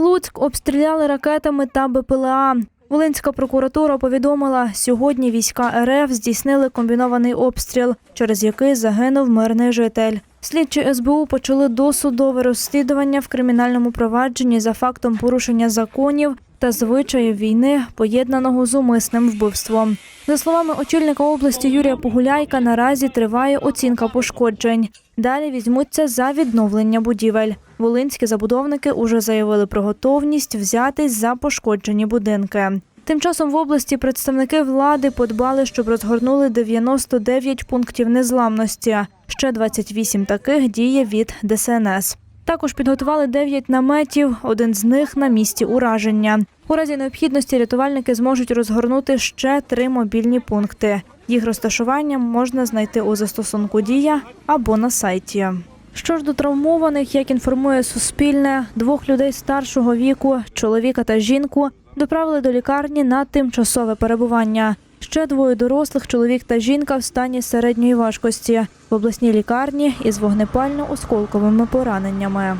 Луцьк обстріляли ракетами та БПЛА. Волинська прокуратура повідомила, сьогодні війська РФ здійснили комбінований обстріл, через який загинув мирний житель. Слідчі СБУ почали досудове розслідування в кримінальному провадженні за фактом порушення законів та звичаїв війни, поєднаного з умисним вбивством. За словами очільника області Юрія Погуляйка, наразі триває оцінка пошкоджень. Далі візьмуться за відновлення будівель. Волинські забудовники уже заявили про готовність взятись за пошкоджені будинки. Тим часом в області представники влади подбали, щоб розгорнули 99 пунктів незламності. Ще 28 таких діє від ДСНС. Також підготували 9 наметів, один з них на місці ураження. У разі необхідності рятувальники зможуть розгорнути ще три мобільні пункти. Їх розташування можна знайти у застосунку Дія або на сайті. Що ж до травмованих, як інформує Суспільне, двох людей старшого віку, чоловіка та жінку, доправили до лікарні на тимчасове перебування. Ще двоє дорослих чоловік та жінка в стані середньої важкості в обласній лікарні із вогнепально-осколковими пораненнями.